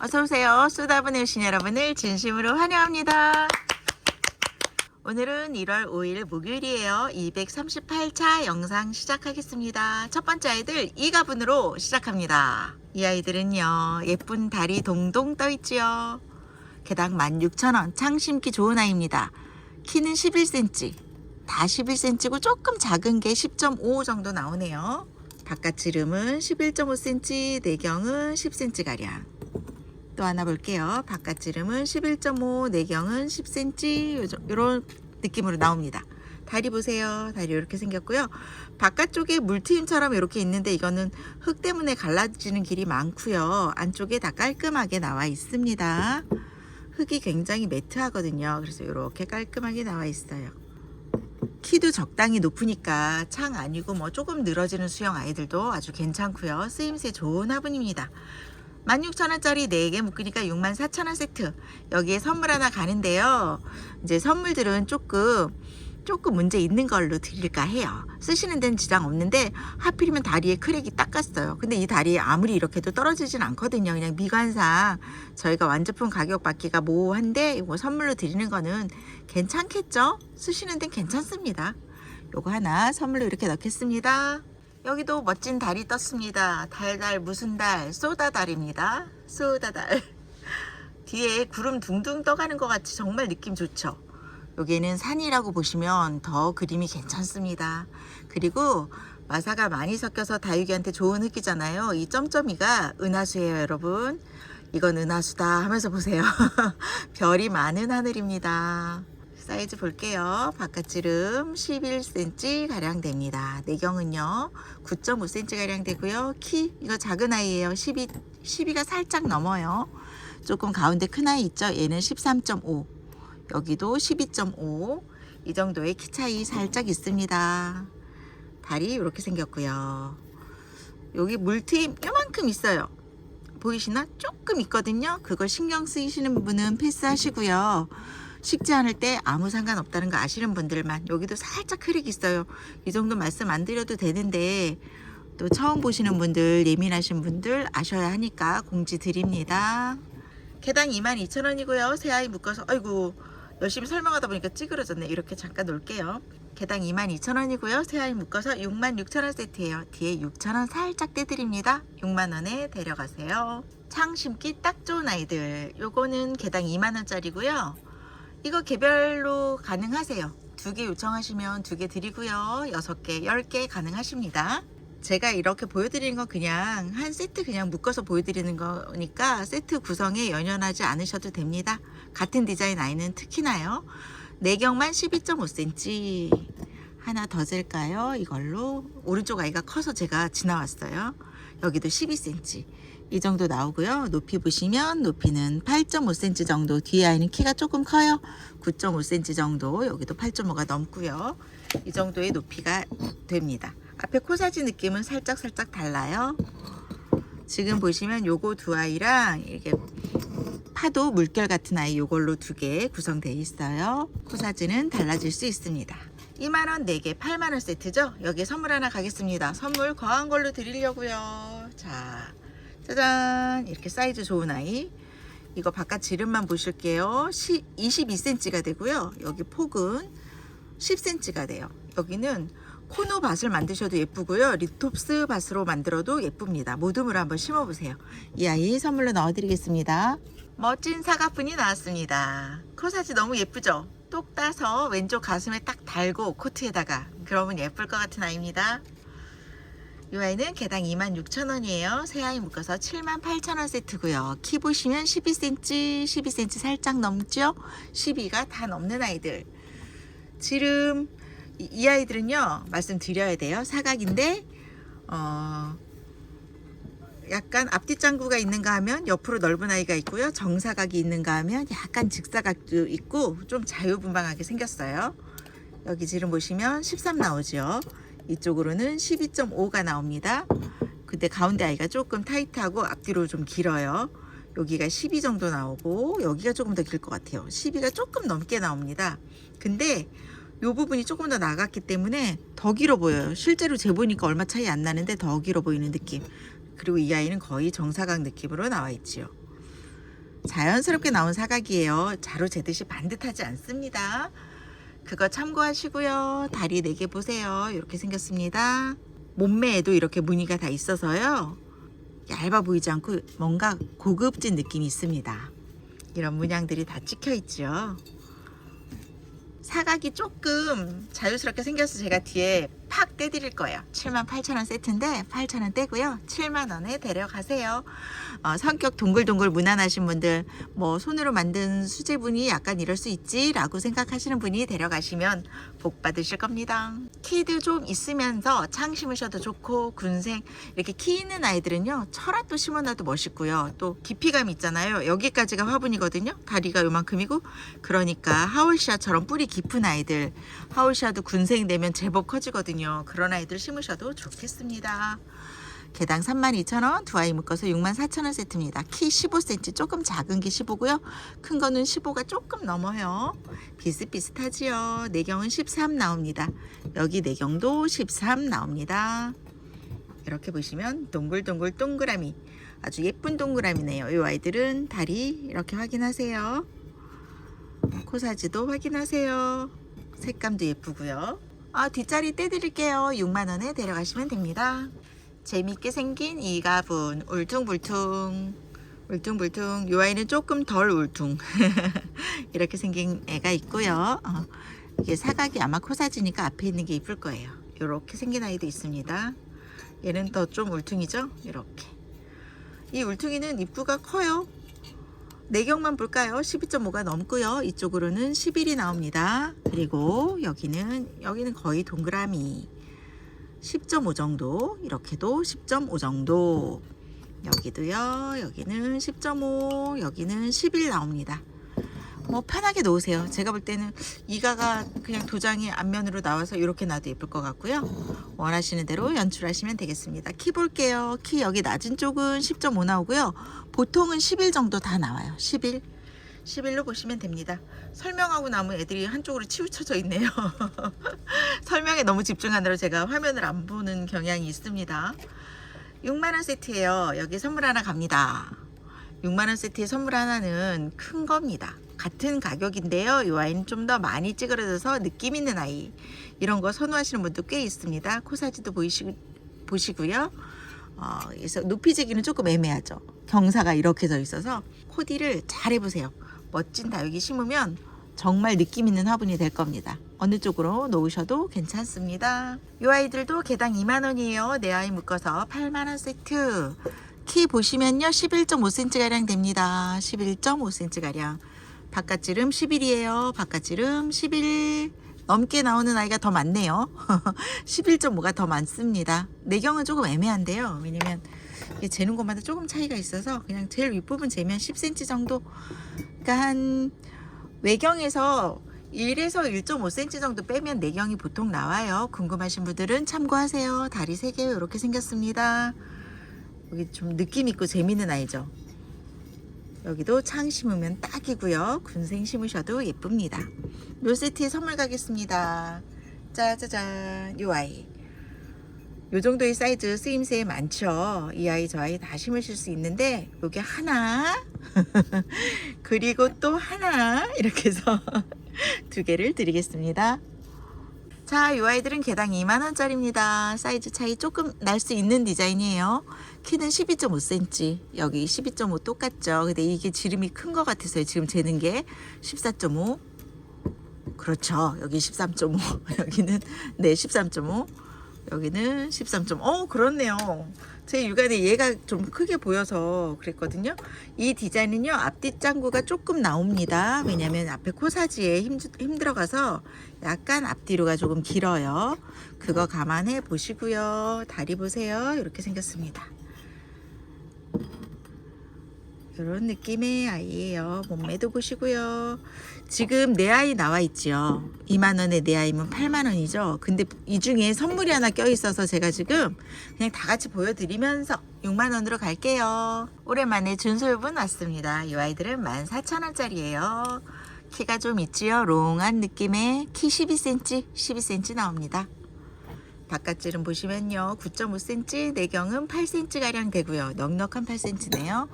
어서오세요. 쏟아보내 오신 여러분을 진심으로 환영합니다. 오늘은 1월 5일 목요일이에요. 238차 영상 시작하겠습니다. 첫 번째 아이들 이가분으로 시작합니다. 이 아이들은요, 예쁜 달이 동동 떠있지요. 개당 16,000원, 창 심기 좋은 아이입니다. 키는 11cm, 다 11cm고 조금 작은 게 10.5 정도 나오네요. 바깥 지름은 11.5cm, 내경은 10cm가량. 또 하나 볼게요. 바깥 지름은 11.5, 내경은 10cm 이런 느낌으로 나옵니다. 다리 보세요. 다리 이렇게 생겼고요. 바깥쪽에 물트임처럼 이렇게 있는데 이거는 흙 때문에 갈라지는 길이 많고요. 안쪽에 다 깔끔하게 나와 있습니다. 흙이 굉장히 매트하거든요. 그래서 이렇게 깔끔하게 나와 있어요. 키도 적당히 높으니까 창 아니고 뭐 조금 늘어지는 수영 아이들도 아주 괜찮고요. 쓰임새 좋은 화분입니다. 16,000원짜리 4개 묶으니까 64,000원 세트. 여기에 선물 하나 가는데요. 이제 선물들은 조금 조금 문제 있는 걸로 드릴까 해요. 쓰시는 데는 지장 없는데 하필이면 다리에 크랙이 닦았어요. 근데 이 다리에 아무리 이렇게 해도 떨어지진 않거든요. 그냥 미관상 저희가 완제품 가격 받기가 모호한데 이거 선물로 드리는 거는 괜찮겠죠? 쓰시는 데는 괜찮습니다. 요거 하나 선물로 이렇게 넣겠습니다. 여기도 멋진 달이 떴습니다. 달달 무슨 달? 쏘다달입니다. 쏘다달. 뒤에 구름 둥둥 떠가는 것 같이 정말 느낌 좋죠. 여기는 산이라고 보시면 더 그림이 괜찮습니다. 그리고 마사가 많이 섞여서 다육이한테 좋은 흙이잖아요. 이 점점이가 은하수예요, 여러분. 이건 은하수다 하면서 보세요. 별이 많은 하늘입니다. 사이즈 볼게요. 바깥지름 11cm 가량 됩니다. 내경은요 9.5cm 가량 되고요. 키 이거 작은 아이예요. 12 12가 살짝 넘어요. 조금 가운데 큰 아이 있죠. 얘는 13.5. 여기도 12.5. 이 정도의 키 차이 살짝 있습니다. 다리 이렇게 생겼고요. 여기 물트임 요만큼 있어요. 보이시나? 조금 있거든요. 그걸 신경 쓰이시는 분은 패스하시고요. 식지 않을 때 아무 상관없다는 거 아시는 분들만 여기도 살짝 크랙 있어요. 이 정도 말씀 안 드려도 되는데 또 처음 보시는 분들 예민하신 분들 아셔야 하니까 공지 드립니다. 개당 22,000원이고요. 새 아이 묶어서 아이고 열심히 설명하다 보니까 찌그러졌네. 이렇게 잠깐 놓을게요. 개당 22,000원이고요. 새 아이 묶어서 66,000원 세트예요. 뒤에 6,000원 살짝 떼드립니다. 6만원에 데려가세요. 창 심기 딱 좋은 아이들. 요거는 개당 2만원짜리고요. 이거 개별로 가능하세요. 두 개 요청하시면 두 개 드리고요. 여섯 개, 열 개 가능하십니다. 제가 이렇게 보여드리는 건 그냥 한 세트 그냥 묶어서 보여드리는 거니까 세트 구성에 연연하지 않으셔도 됩니다. 같은 디자인 아이는 특히나요. 내경만 12.5cm 하나 더 잴까요? 이걸로 오른쪽 아이가 커서 제가 지나왔어요. 여기도 12cm 이 정도 나오고요. 높이 보시면 높이는 8.5cm 정도 뒤에 아이는 키가 조금 커요. 9.5cm 정도 여기도 8.5가 넘고요. 이 정도의 높이가 됩니다. 앞에 코사지 느낌은 살짝 살짝 달라요. 지금 보시면 요거 두 아이랑 이렇게 파도 물결 같은 아이 요걸로 두 개 구성되어 있어요. 코사지는 달라질 수 있습니다. 2만원 4개 8만원 세트죠? 여기에 선물 하나 가겠습니다. 선물 거한 걸로 드리려고요. 자, 짜잔 이렇게 사이즈 좋은 아이 이거 바깥 지름만 보실게요. 22cm가 되고요. 여기 폭은 10cm가 돼요. 여기는 코너 밭을 만드셔도 예쁘고요. 리톱스 밭으로 만들어도 예쁩니다. 모둠으로 한번 심어보세요. 이 아이 선물로 넣어드리겠습니다. 멋진 사과분이 나왔습니다. 코사지 너무 예쁘죠? 똑 따서 왼쪽 가슴에 딱 달고 코트에다가 그러면 예쁠 것 같은 아이입니다. 이 아이는 개당 26,000원이에요. 새 아이 묶어서 78,000원 세트고요. 키 보시면 12cm, 12cm 살짝 넘죠? 12가 다 넘는 아이들. 지름 이, 이 아이들은요 말씀드려야 돼요 사각인데 어 약간 앞뒤 짱구가 있는가 하면 옆으로 넓은 아이가 있고요 정사각이 있는가 하면 약간 직사각도 있고 좀 자유분방하게 생겼어요 여기 지름 보시면 13 나오죠 이쪽으로는 12.5가 나옵니다 근데 가운데 아이가 조금 타이트하고 앞뒤로 좀 길어요 여기가 12 정도 나오고 여기가 조금 더 길 것 같아요 12가 조금 넘게 나옵니다 근데 이 부분이 조금 더 나갔기 때문에 더 길어 보여요. 실제로 재보니까 얼마 차이 안 나는데 더 길어 보이는 느낌. 그리고 이 아이는 거의 정사각 느낌으로 나와 있지요. 자연스럽게 나온 사각이에요. 자로 재듯이 반듯하지 않습니다. 그거 참고하시고요. 다리 4개 보세요. 이렇게 생겼습니다. 몸매에도 이렇게 무늬가 다 있어서요. 얇아 보이지 않고 뭔가 고급진 느낌이 있습니다. 이런 문양들이 다 찍혀 있죠. 사각이 조금 자유스럽게 생겨서 제가 뒤에 팍 떼드릴 거예요. 78,000원 세트인데 8,000원 떼고요. 7만원에 데려가세요. 어, 성격 동글동글 무난하신 분들 뭐 손으로 만든 수제분이 약간 이럴 수 있지 라고 생각하시는 분이 데려가시면 복 받으실 겁니다. 키도 좀 있으면서 창 심으셔도 좋고 군생 이렇게 키 있는 아이들은요 철화도 심어놔도 멋있고요. 또 깊이감 있잖아요. 여기까지가 화분이거든요. 다리가 요만큼이고 그러니까 하울샤처럼 뿌리 깊은 아이들 하울샤도 군생 되면 제법 커지거든요. 그런 아이들 심으셔도 좋겠습니다. 개당 32,000원, 두 아이 묶어서 64,000원 세트입니다. 키 15cm, 조금 작은 게 15고요. 큰 거는 15가 조금 넘어요. 비슷비슷하지요. 내경은 13 나옵니다. 여기 내경도 13 나옵니다. 이렇게 보시면 동글동글 동그라미 아주 예쁜 동그라미네요. 이 아이들은 다리 이렇게 확인하세요. 코사지도 확인하세요. 색감도 예쁘고요. 아 뒷자리 떼드릴게요. 6만 원에 데려가시면 됩니다. 재밌게 생긴 이 가분 울퉁불퉁 울퉁불퉁 이 아이는 조금 덜 울퉁 이렇게 생긴 애가 있고요. 어, 이게 사각이 아마 코사지니까 앞에 있는 게 이쁠 거예요. 이렇게 생긴 아이도 있습니다. 얘는 더 좀 울퉁이죠? 이렇게. 이 울퉁이는 입구가 커요. 내경만 볼까요? 12.5가 넘고요. 이쪽으로는 11이 나옵니다. 그리고 여기는 여기는 거의 동그라미 10.5 정도. 이렇게도 10.5 정도. 여기도요. 여기는 10.5, 여기는 11 나옵니다. 뭐 편하게 놓으세요. 제가 볼 때는 이가가 그냥 도장이 앞면으로 나와서 이렇게 놔도 예쁠 것 같고요. 원하시는 대로 연출하시면 되겠습니다. 키 볼게요. 키 여기 낮은 쪽은 10.5 나오고요. 보통은 11 정도 다 나와요. 11. 11로 보시면 됩니다. 설명하고 나면 애들이 한쪽으로 치우쳐져 있네요. 설명에 너무 집중하느라 제가 화면을 안 보는 경향이 있습니다. 6만원 세트예요. 여기 선물 하나 갑니다. 6만원 세트의 선물 하나는 큰 겁니다. 같은 가격인데요. 이 아이는 좀더 많이 찌그러져서 느낌 있는 아이. 이런 거 선호하시는 분도 꽤 있습니다. 코사지도 보이시, 보시고요. 어, 그래서 높이 재기는 조금 애매하죠. 경사가 이렇게 져 있어서 코디를 잘 해보세요. 멋진 다육이 심으면 정말 느낌 있는 화분이 될 겁니다. 어느 쪽으로 놓으셔도 괜찮습니다. 이 아이들도 개당 2만 원이에요. 네 아이 묶어서 8만 원 세트. 키 보시면요 11.5cm 가량 됩니다. 11.5cm 가량. 바깥지름 11이에요. 바깥지름 11 넘게 나오는 아이가 더 많네요. 11.5가 더 많습니다. 내경은 조금 애매한데요. 왜냐면 재는 것마다 조금 차이가 있어서 그냥 제일 윗부분 재면 10cm 정도. 그러니까 한 외경에서 1에서 1.5cm 정도 빼면 내경이 보통 나와요. 궁금하신 분들은 참고하세요. 다리 3개 이렇게 생겼습니다. 여기 좀 느낌 있고 재밌는 아이죠. 여기도 창 심으면 딱이고요. 군생 심으셔도 예쁩니다. 요 세트에 선물 가겠습니다. 짜자잔, 요 아이. 요 정도의 사이즈 쓰임새 많죠. 이 아이 저 아이 다 심으실 수 있는데 요게 하나 그리고 또 하나 이렇게 해서 두 개를 드리겠습니다. 자, 이 아이들은 개당 2만원짜리입니다. 사이즈 차이 조금 날 수 있는 디자인이에요. 키는 12.5cm, 여기 12.5 똑같죠. 근데 이게 지름이 큰 것 같아서요. 지금 재는 게 14.5. 그렇죠. 여기 13.5. 여기는, 네, 13.5. 여기는 13.5. 어, 그렇네요. 제 육안에 얘가 좀 크게 보여서 그랬거든요. 이 디자인은요, 앞뒤 짱구가 조금 나옵니다. 왜냐면 앞에 코사지에 힘, 힘들어가서 약간 앞뒤로가 조금 길어요. 그거 감안해 보시고요. 다리 보세요. 이렇게 생겼습니다. 이런 느낌의 아이예요. 몸매도 보시고요. 지금 내 아이 나와 있죠. 2만 원에 내 아이면 8만 원이죠. 근데 이 중에 선물이 하나 껴 있어서 제가 지금 그냥 다 같이 보여드리면서 6만 원으로 갈게요. 오랜만에 준솔분 왔습니다. 이 아이들은 14,000원짜리예요. 키가 좀 있지요. 롱한 느낌의 키 12cm, 12cm 나옵니다. 바깥줄은 보시면요. 9.5cm, 내경은 8cm 가량 되고요. 넉넉한 8cm네요.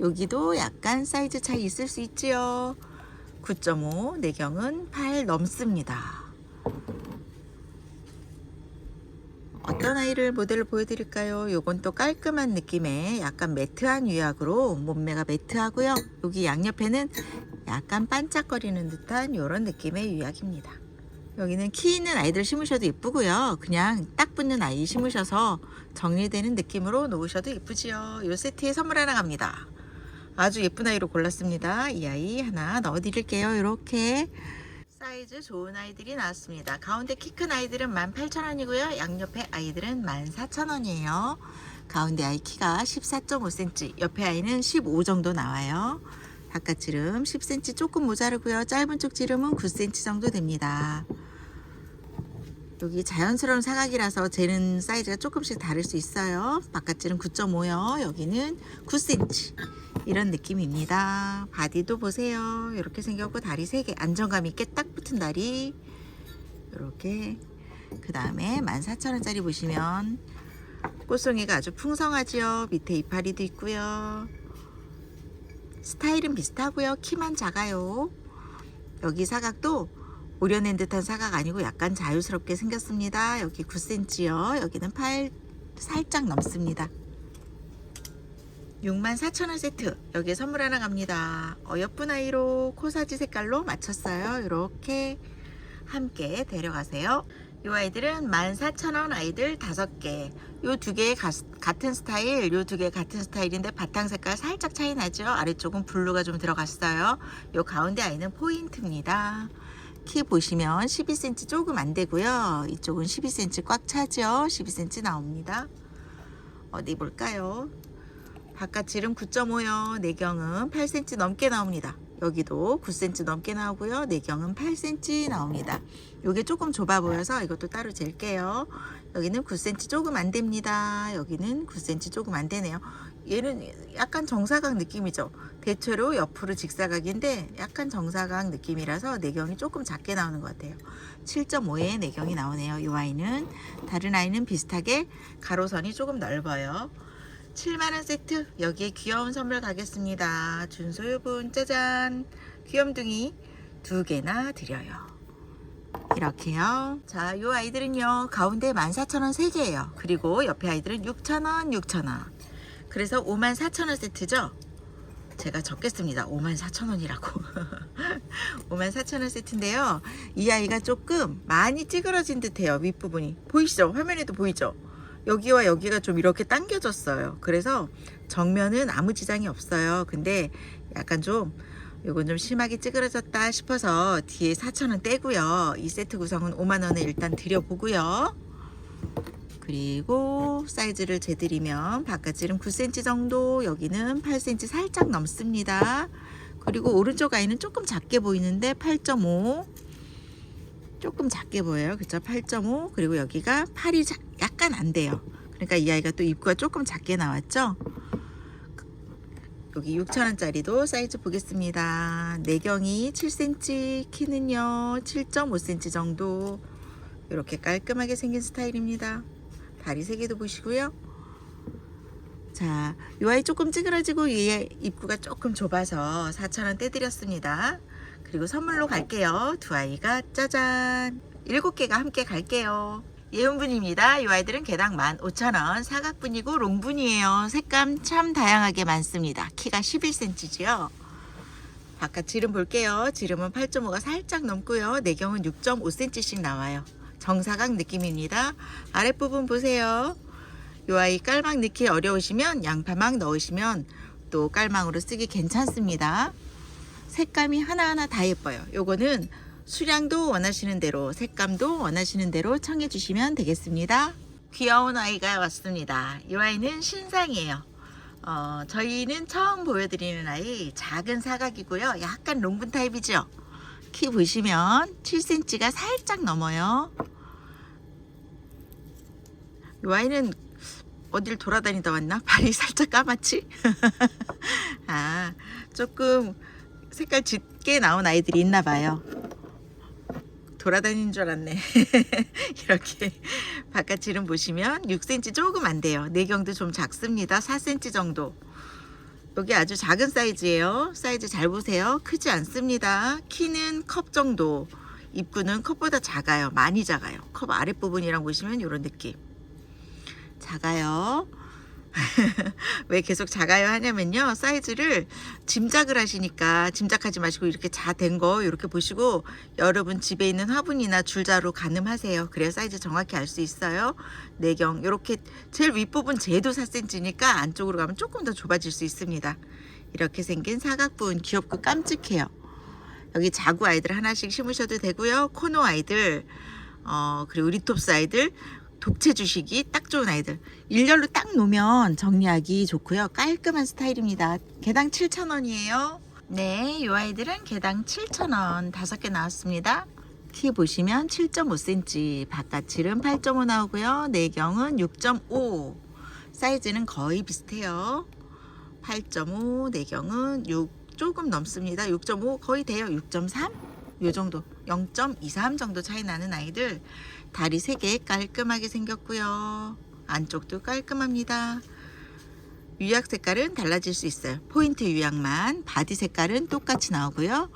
여기도 약간 사이즈 차이 있을 수 있지요. 9.5, 내경은 8 넘습니다. 어떤 아이를 모델을 보여드릴까요? 요건 또 깔끔한 느낌의 약간 매트한 유약으로 몸매가 매트하고요. 여기 양옆에는 약간 반짝거리는 듯한 이런 느낌의 유약입니다. 여기는 키 있는 아이들 심으셔도 예쁘고요. 그냥 딱 붙는 아이 심으셔서 정리되는 느낌으로 놓으셔도 예쁘지요. 요 세트에 선물 하나 갑니다. 아주 예쁜 아이로 골랐습니다. 이 아이 하나 넣어드릴게요. 이렇게 사이즈 좋은 아이들이 나왔습니다. 가운데 키 큰 아이들은 18,000원이고요. 양옆에 아이들은 14,000원이에요. 가운데 아이 키가 14.5cm, 옆에 아이는 15 정도 나와요. 바깥 지름 10cm 조금 모자르고요. 짧은 쪽 지름은 9cm 정도 됩니다. 여기 자연스러운 사각이라서 재는 사이즈가 조금씩 다를 수 있어요. 바깥질은 9.5요. 여기는 9cm. 이런 느낌입니다. 바디도 보세요. 이렇게 생겼고 다리 3개. 안정감 있게 딱 붙은 다리. 이렇게. 그 다음에 14,000원짜리 보시면 꽃송이가 아주 풍성하지요. 밑에 이파리도 있고요. 스타일은 비슷하고요. 키만 작아요. 여기 사각도 오려낸 듯한 사각 아니고 약간 자유스럽게 생겼습니다. 여기 9cm요. 여기는 8 살짝 넘습니다. 64,000원 세트. 여기에 선물 하나 갑니다. 어여쁜 아이로 코사지 색깔로 맞췄어요. 이렇게 함께 데려가세요. 이 아이들은 14,000원 아이들 5개. 요 두 개 같은 스타일, 요 두 개 같은 스타일인데 바탕 색깔 살짝 차이 나죠? 아래쪽은 블루가 좀 들어갔어요. 요 가운데 아이는 포인트입니다. 키 보시면 12cm 조금 안 되고요. 이쪽은 12cm 꽉 차죠? 12cm 나옵니다. 어디 볼까요? 바깥 지름 9.5요. 내경은 8cm 넘게 나옵니다. 여기도 9cm 넘게 나오고요. 내경은 8cm 나옵니다. 요게 조금 좁아 보여서 이것도 따로 잴게요. 여기는 9cm 조금 안 됩니다. 여기는 9cm 조금 안 되네요. 얘는 약간 정사각 느낌이죠. 대체로 옆으로 직사각인데 약간 정사각 느낌이라서 내경이 조금 작게 나오는 것 같아요. 7.5의 내경이 나오네요. 이 아이는 다른 아이는 비슷하게 가로선이 조금 넓어요. 7만원 세트 여기에 귀여운 선물 가겠습니다. 준소유분 짜잔 귀염둥이 두 개나 드려요. 이렇게요. 자, 요 아이들은요. 가운데 14,000원 3개예요. 그리고 옆에 아이들은 6,000원, 6,000원. 그래서 54,000원 세트죠. 제가 적겠습니다. 54,000원이라고. 54,000원 세트인데요. 이 아이가 조금 많이 찌그러진 듯해요. 윗부분이. 보이시죠? 화면에도 보이죠? 여기와 여기가 좀 이렇게 당겨졌어요. 그래서 정면은 아무 지장이 없어요. 근데 약간 좀 이건 좀 심하게 찌그러졌다 싶어서 뒤에 4,000원 떼고요. 이 세트 구성은 5만원에 일단 드려보고요. 그리고 사이즈를 재드리면 바깥질은 9cm 정도 여기는 8cm 살짝 넘습니다. 그리고 오른쪽 아이는 조금 작게 보이는데 8.5 조금 작게 보여요. 그쵸? 8.5 그리고 여기가 8이 자, 약간 안 돼요. 그러니까 이 아이가 또 입구가 조금 작게 나왔죠. 여기 6,000원짜리도 사이즈 보겠습니다. 내경이 7cm, 키는요 7.5cm 정도 이렇게 깔끔하게 생긴 스타일입니다. 다리 3개도 보시고요. 자, 이 아이 조금 찌그러지고 위에 입구가 조금 좁아서 4,000원 떼드렸습니다. 그리고 선물로 갈게요. 두 아이가 짜잔! 7개가 함께 갈게요. 예은분입니다. 이 아이들은 개당 15,000원, 사각분이고 롱분이에요. 색감 참 다양하게 많습니다. 키가 11cm지요. 바깥 지름 볼게요. 지름은 8.5가 살짝 넘고요. 내경은 6.5cm씩 나와요. 정사각 느낌입니다. 아랫부분 보세요. 이 아이 깔망 넣기 어려우시면 양파망 넣으시면 또 깔망으로 쓰기 괜찮습니다. 색감이 하나하나 다 예뻐요. 요거는 수량도 원하시는 대로 색감도 원하시는 대로 청해 주시면 되겠습니다. 귀여운 아이가 왔습니다. 이 아이는 신상이에요. 어, 저희는 처음 보여드리는 아이 작은 사각이고요. 약간 롱분 타입이죠. 키 보시면 7cm가 살짝 넘어요. 이 아이는 어딜 돌아다니다 왔나? 발이 살짝 까맣지? 아, 조금 색깔 짙게 나온 아이들이 있나 봐요. 돌아다니는 줄 알았네. 이렇게 바깥 지름 보시면 6cm 조금 안 돼요. 내경도 좀 작습니다. 4cm 정도. 여기 아주 작은 사이즈예요. 사이즈 잘 보세요. 크지 않습니다. 키는 컵 정도. 입구는 컵보다 작아요. 많이 작아요. 컵 아랫부분이랑 보시면 이런 느낌. 작아요. 왜 계속 작아요 하냐면요. 사이즈를 짐작을 하시니까 짐작하지 마시고 이렇게 자 된 거 이렇게 보시고 여러분 집에 있는 화분이나 줄자로 가늠하세요. 그래야 사이즈 정확히 알 수 있어요. 내경 이렇게 제일 윗부분 제도 4cm니까 안쪽으로 가면 조금 더 좁아질 수 있습니다. 이렇게 생긴 사각분 귀엽고 깜찍해요. 여기 자구 아이들 하나씩 심으셔도 되고요. 코노 아이들 어 그리고 리톱스 아이들 독채 주시기 딱 좋은 아이들. 일렬로 딱 놓으면 정리하기 좋고요. 깔끔한 스타일입니다. 개당 7,000원이에요. 네, 이 아이들은 개당 7,000원 다섯 개 나왔습니다. 키 보시면 7.5cm 바깥칠은 8.5 나오고요. 내경은 6.5 사이즈는 거의 비슷해요. 8.5 내경은 6 조금 넘습니다. 6.5 거의 돼요. 6.3 요 정도. 0.23 정도 차이 나는 아이들 다리 3개 깔끔하게 생겼고요. 안쪽도 깔끔합니다. 유약 색깔은 달라질 수 있어요. 포인트 유약만 바디 색깔은 똑같이 나오고요.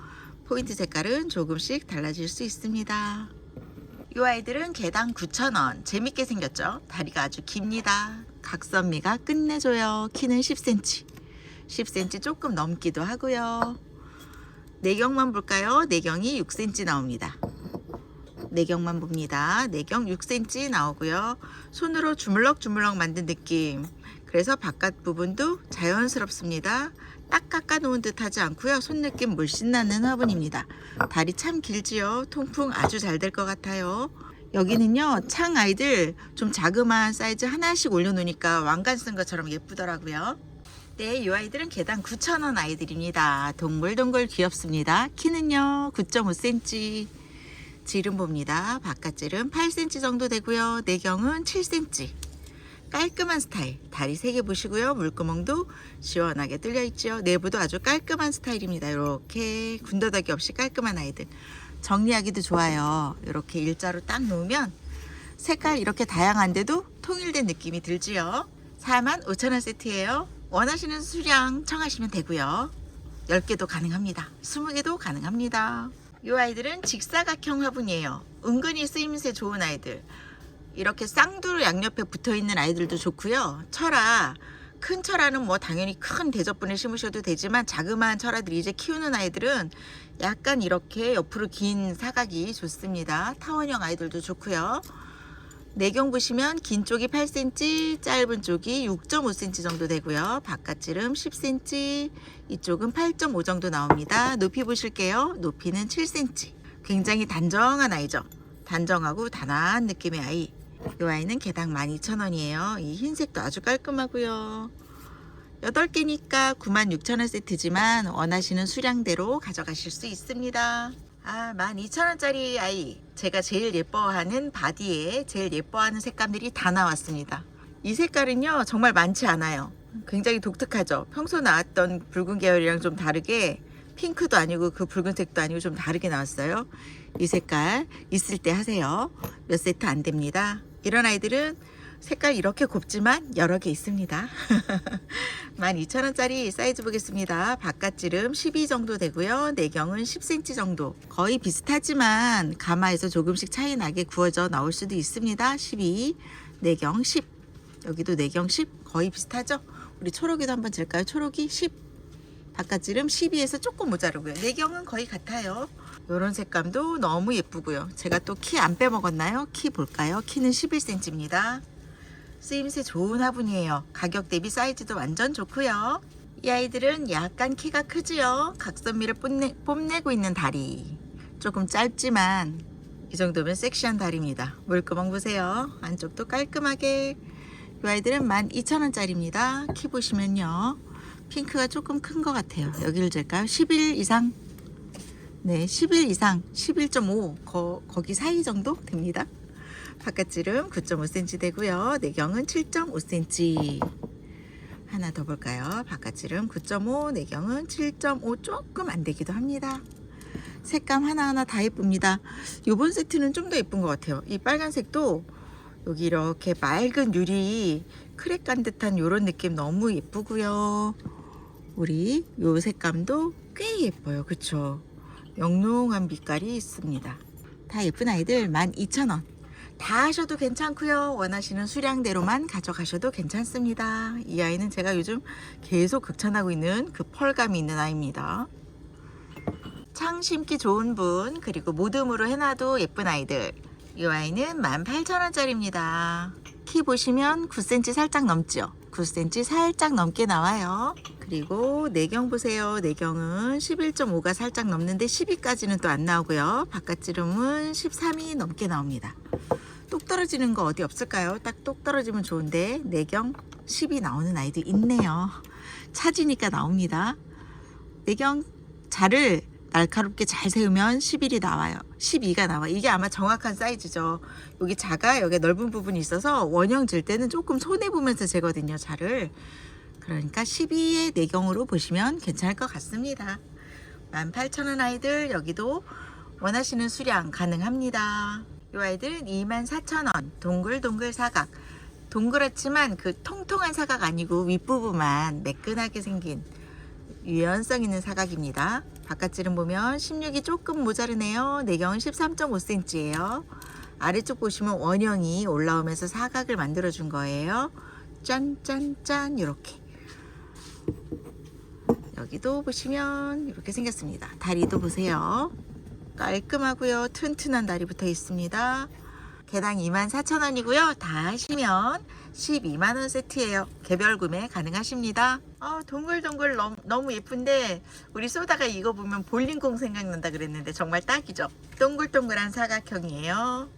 포인트 색깔은 조금씩 달라질 수 있습니다. 이 아이들은 개당 9,000원. 재밌게 생겼죠? 다리가 아주 깁니다. 각선미가 끝내줘요. 키는 10cm. 10cm 조금 넘기도 하고요. 내경만 볼까요? 내경이 6cm 나옵니다. 내경만 봅니다. 내경 6cm 나오고요. 손으로 주물럭주물럭 만든 느낌. 그래서 바깥 부분도 자연스럽습니다. 딱 깎아 놓은 듯 하지 않고요. 손 느낌 물씬 나는 화분입니다. 다리 참 길지요. 통풍 아주 잘 될 것 같아요. 여기는요, 창 아이들 좀 자그마한 사이즈 하나씩 올려놓으니까 왕관 쓴 것처럼 예쁘더라고요. 네, 이 아이들은 개당 9,000원 아이들입니다. 동글동글 귀엽습니다. 키는요, 9.5cm. 지름 봅니다. 바깥질은 8cm 정도 되고요. 내경은 7cm. 깔끔한 스타일. 다리 3개 보시고요. 물구멍도 시원하게 뚫려 있죠. 내부도 아주 깔끔한 스타일입니다. 이렇게 군더더기 없이 깔끔한 아이들. 정리하기도 좋아요. 이렇게 일자로 딱 놓으면 색깔 이렇게 다양한데도 통일된 느낌이 들지요. 45,000원 세트예요. 원하시는 수량 청하시면 되고요. 10개도 가능합니다. 20개도 가능합니다. 이 아이들은 직사각형 화분이에요. 은근히 쓰임새 좋은 아이들. 이렇게 쌍두로 양옆에 붙어 있는 아이들도 좋고요. 철아 큰 철아는 뭐 당연히 큰 대접분에 심으셔도 되지만 자그마한 철아들이 이제 키우는 아이들은 약간 이렇게 옆으로 긴 사각이 좋습니다. 타원형 아이들도 좋고요. 내경 보시면 긴 쪽이 8cm, 짧은 쪽이 6.5cm 정도 되고요. 바깥지름 10cm, 이쪽은 8.5 정도 나옵니다. 높이 보실게요. 높이는 7cm. 굉장히 단정한 아이죠. 단정하고 단아한 느낌의 아이. 이 아이는 개당 12,000원이에요. 이 흰색도 아주 깔끔하고요. 8개니까 96,000원 세트지만 원하시는 수량대로 가져가실 수 있습니다. 아, 12,000원짜리 아이. 제가 제일 예뻐하는 바디에 제일 예뻐하는 색감들이 다 나왔습니다. 이 색깔은요, 정말 많지 않아요. 굉장히 독특하죠. 평소 나왔던 붉은 계열이랑 좀 다르게 핑크도 아니고 그 붉은색도 아니고 좀 다르게 나왔어요. 이 색깔 있을 때 하세요. 몇 세트 안 됩니다. 이런 아이들은 색깔 이렇게 곱지만 여러 개 있습니다. 12,000원짜리 사이즈 보겠습니다. 바깥지름 12 정도 되고요. 내경은 10cm 정도. 거의 비슷하지만 가마에서 조금씩 차이 나게 구워져 나올 수도 있습니다. 12, 내경 10. 여기도 내경 10 거의 비슷하죠? 우리 초록이도 한번 질까요? 초록이 10. 바깥지름 12에서 조금 모자르고요. 내경은 거의 같아요. 이런 색감도 너무 예쁘고요. 제가 또 키 안 빼먹었나요? 키 볼까요? 키는 11cm입니다. 쓰임새 좋은 화분이에요. 가격 대비 사이즈도 완전 좋고요. 이 아이들은 약간 키가 크지요. 각선미를 뽐내, 뽐내고 있는 다리. 조금 짧지만 이 정도면 섹시한 다리입니다. 물구멍 보세요. 안쪽도 깔끔하게. 이 아이들은 12,000원짜리입니다. 키 보시면요. 핑크가 조금 큰 것 같아요. 여기를 잴까요? 11 이상. 네, 11 이상, 11.5 거, 거기 사이 정도 됩니다. 바깥지름 9.5cm 되고요. 내경은 7.5cm. 하나 더 볼까요? 바깥지름 9.5, 내경은 7.5 조금 안 되기도 합니다. 색감 하나하나 다 예쁩니다. 이번 세트는 좀 더 예쁜 것 같아요. 이 빨간색도 여기 이렇게 맑은 유리 크랙 간 듯한 이런 느낌 너무 예쁘고요. 우리 요 색감도 꽤 예뻐요. 그쵸? 영롱한 빛깔이 있습니다. 다 예쁜 아이들 12,000원. 다 하셔도 괜찮고요. 원하시는 수량대로만 가져가셔도 괜찮습니다. 이 아이는 제가 요즘 계속 극찬하고 있는 그 펄감이 있는 아이입니다. 창 심기 좋은 분 그리고 모듬으로 해놔도 예쁜 아이들 이 아이는 18,000원짜리입니다. 키 보시면 9cm 살짝 넘죠? 9cm 살짝 넘게 나와요. 그리고 내경 보세요. 내경은 11.5가 살짝 넘는데 12까지는 또 안 나오고요. 바깥 지름은 13이 넘게 나옵니다. 똑 떨어지는 거 어디 없을까요? 딱 똑 떨어지면 좋은데 내경 10이 나오는 아이도 있네요. 찾으니까 나옵니다. 내경 자를 날카롭게 잘 세우면 11이 나와요. 12가 나와. 이게 아마 정확한 사이즈죠. 여기 자가 여기 넓은 부분이 있어서 원형 질 때는 조금 손해 보면서 재거든요. 자를. 그러니까 12의 내경으로 보시면 괜찮을 것 같습니다. 18,000원 아이들 여기도 원하시는 수량 가능합니다. 이 아이들은 24,000원 동글동글 사각. 동그랗지만 그 통통한 사각 아니고 윗부분만 매끈하게 생긴 유연성 있는 사각입니다. 바깥지름 보면 16이 조금 모자르네요. 내경은 13.5cm예요. 아래쪽 보시면 원형이 올라오면서 사각을 만들어 준 거예요. 짠짠짠 이렇게. 여기도 보시면 이렇게 생겼습니다. 다리도 보세요. 깔끔하고요. 튼튼한 다리 붙어 있습니다. 개당 24,000원이고요. 다 하시면 12만원 세트예요. 개별 구매 가능하십니다. 아, 동글동글 너무, 너무 예쁜데 우리 쏘다가 이거 보면 볼링공 생각난다 그랬는데 정말 딱이죠. 동글동글한 사각형이에요.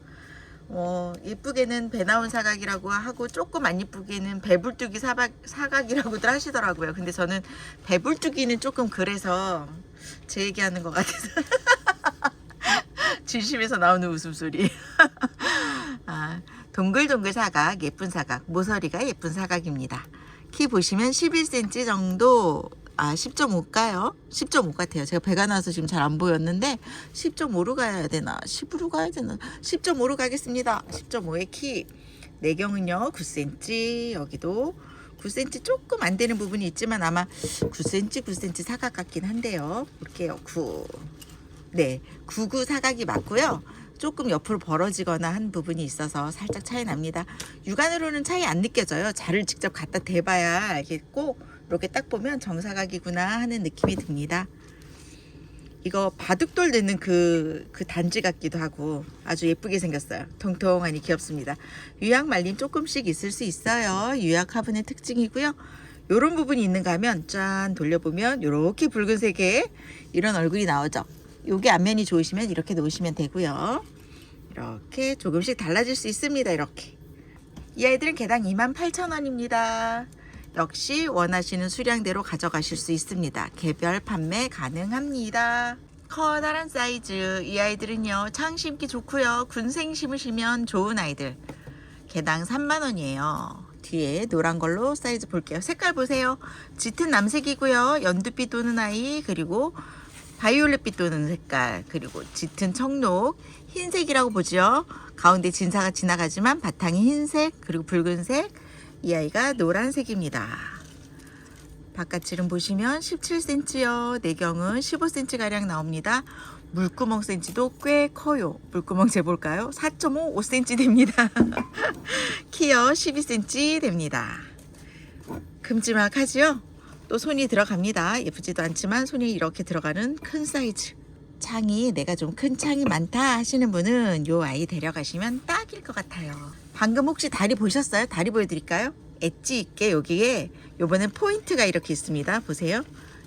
어, 예쁘게는 배 나온 사각이라고 하고 조금 안 예쁘게는 배불뚝이 사각, 사각이라고들 하시더라고요. 근데 저는 배불뚝이는 조금 그래서 제 얘기하는 것 같아서 진심에서 나오는 웃음소리. 아, 동글동글 사각, 예쁜 사각, 모서리가 예쁜 사각입니다. 키 보시면 11cm 정도, 아, 10.5가요? 10.5 같아요. 제가 배가 나서 지금 잘 안 보였는데, 10.5로 가야 되나? 10으로 가야 되나? 10.5로 가겠습니다. 10.5의 키. 내경은요, 9cm. 여기도 9cm 조금 안 되는 부분이 있지만 아마 9cm, 9cm 사각 같긴 한데요. 볼게요. 9. 네, 99 사각이 맞고요. 조금 옆으로 벌어지거나 한 부분이 있어서 살짝 차이 납니다. 육안으로는 차이 안 느껴져요. 자를 직접 갖다 대봐야 알겠고 이렇게 딱 보면 정사각이구나 하는 느낌이 듭니다. 이거 바둑돌 넣는 그, 그 단지 같기도 하고 아주 예쁘게 생겼어요. 통통하니 귀엽습니다. 유약 말림 조금씩 있을 수 있어요. 유약 화분의 특징이고요. 요런 부분이 있는가 하면 짠 돌려보면 요렇게 붉은색의 이런 얼굴이 나오죠. 요게 앞면이 좋으시면 이렇게 놓으시면 되고요. 이렇게 조금씩 달라질 수 있습니다. 이렇게. 이 아이들은 개당 28,000원입니다. 역시 원하시는 수량대로 가져가실 수 있습니다. 개별 판매 가능합니다. 커다란 사이즈 이 아이들은요 창 심기 좋고요 군생 심으시면 좋은 아이들 개당 3만원이에요 뒤에 노란 걸로 사이즈 볼게요 색깔 보세요 짙은 남색이고요 연두빛 도는 아이 그리고 바이올렛빛 도는 색깔 그리고 짙은 청록 흰색이라고 보죠? 가운데 진사가 지나가지만 바탕이 흰색 그리고 붉은색 이 아이가 노란색입니다. 바깥지름 보시면 17cm요. 내경은 15cm 가량 나옵니다. 물구멍 센치도 꽤 커요. 물구멍 재볼까요? 4.5 5cm 됩니다. 키요. 12cm 됩니다. 큼지막하지요 또 손이 들어갑니다. 예쁘지도 않지만 손이 이렇게 들어가는 큰 사이즈. 창이 내가 좀 큰 창이 많다 하시는 분은 요 아이 데려가시면 딱일 것 같아요. 방금 혹시 다리 보셨어요? 다리 보여드릴까요? 엣지 있게 여기에 요번엔 포인트가 이렇게 있습니다. 보세요.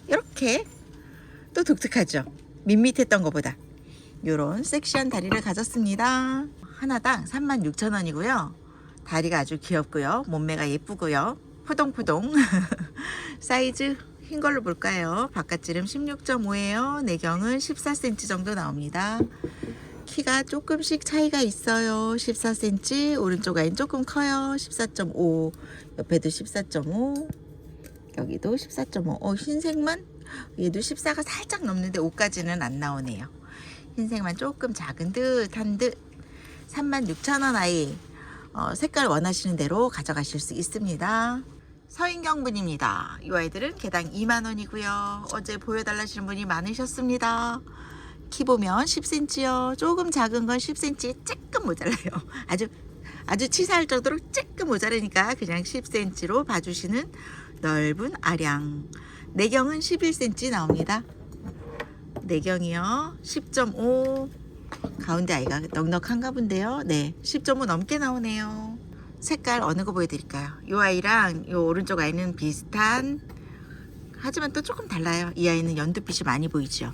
이렇게 또 독특하죠. 밋밋했던 것보다. 요런 섹시한 다리를 가졌습니다. 하나당 36,000원이고요. 다리가 아주 귀엽고요. 몸매가 예쁘고요. 포동포동 사이즈 흰 걸로 볼까요? 바깥지름 16.5예요. 내경은 14cm 정도 나옵니다. 키가 조금씩 차이가 있어요. 14cm 오른쪽 아이는 조금 커요. 14.5 옆에도 14.5 여기도 14.5 어, 흰색만 얘도 14가 살짝 넘는데 5까지는 안 나오네요. 흰색만 조금 작은 듯한 듯 36,000원 아이 어, 색깔 원하시는 대로 가져가실 수 있습니다. 서인경 분입니다. 이 아이들은 개당 2만 원이고요. 어제 보여달라시는 분이 많으셨습니다. 키 보면 10cm요. 조금 작은 건 10cm 조금 모자라요. 아주 아주 치사할 정도로 조금 모자라니까 그냥 10cm로 봐주시는 넓은 아량. 내경은 11cm 나옵니다. 내경이요. 10.5. 가운데 아이가 넉넉한가 본데요. 네, 10.5 넘게 나오네요. 색깔 어느 거 보여드릴까요? 이 아이랑 이 오른쪽 아이는 비슷한 하지만 또 조금 달라요. 이 아이는 연두빛이 많이 보이죠.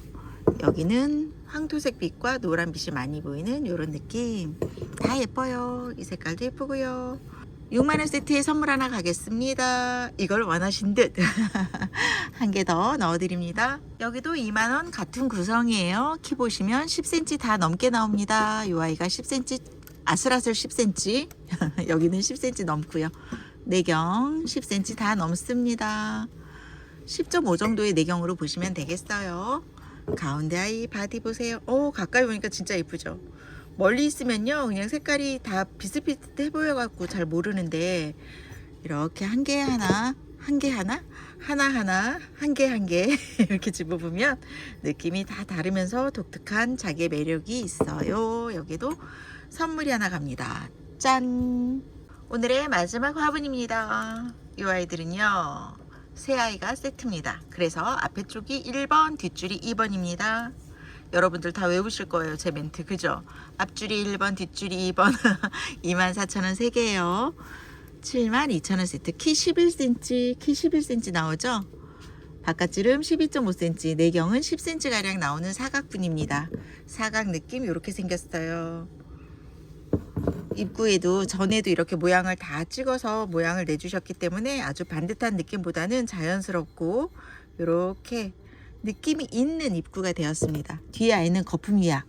여기는 황토색 빛과 노란 빛이 많이 보이는 이런 느낌. 다 예뻐요. 이 색깔도 예쁘고요. 6만원 세트에 선물 하나 가겠습니다. 이걸 원하신 듯. 한 개 더 넣어드립니다. 여기도 2만원 같은 구성이에요. 키 보시면 10cm 다 넘게 나옵니다. 이 아이가 10cm, 아슬아슬 10cm. 여기는 10cm 넘고요. 내경 10cm 다 넘습니다. 10.5 정도의 내경으로 보시면 되겠어요. 가운데 아이 바디 보세요. 오, 가까이 보니까 진짜 예쁘죠? 멀리 있으면요, 그냥 색깔이 다 비슷비슷해 보여갖고 잘 모르는데, 이렇게 한 개 하나, 한 개 하나, 하나 하나, 한 개 한 개, 이렇게 집어보면 느낌이 다 다르면서 독특한 자기의 매력이 있어요. 여기도 선물이 하나 갑니다. 짠! 오늘의 마지막 화분입니다. 이 아이들은요, 새 아이가 세트입니다. 그래서 앞에 쪽이 1번, 뒷줄이 2번입니다. 여러분들 다 외우실 거예요. 제 멘트. 그죠? 앞줄이 1번, 뒷줄이 2번. 24,000원 3개예요. 72,000원 세트. 키 11cm, 키 11cm 나오죠? 바깥지름 12.5cm, 내경은 10cm 가량 나오는 사각분입니다. 사각 느낌 이렇게 생겼어요. 입구에도 전에도 이렇게 모양을 다 찍어서 모양을 내주셨기 때문에 아주 반듯한 느낌보다는 자연스럽고 이렇게 느낌이 있는 입구가 되었습니다. 뒤에 아이는 거품 위약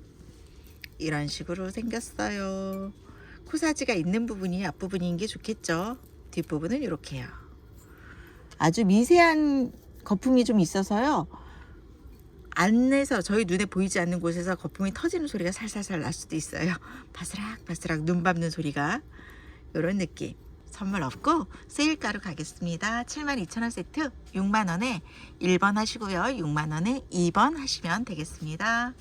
이런 식으로 생겼어요. 코사지가 있는 부분이 앞부분인 게 좋겠죠. 뒷부분은 이렇게요. 아주 미세한 거품이 좀 있어서요. 안에서 저희 눈에 보이지 않는 곳에서 거품이 터지는 소리가 살살살 날 수도 있어요. 바스락 바스락 눈 밟는 소리가 이런 느낌. 선물 없고 세일가로 가겠습니다. 72,000원 세트 6만원에 1번 하시고요. 6만원에 2번 하시면 되겠습니다.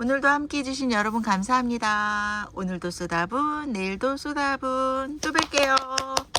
오늘도 함께 해주신 여러분 감사합니다. 오늘도 쏘다분, 내일도 쏘다분. 또 뵐게요.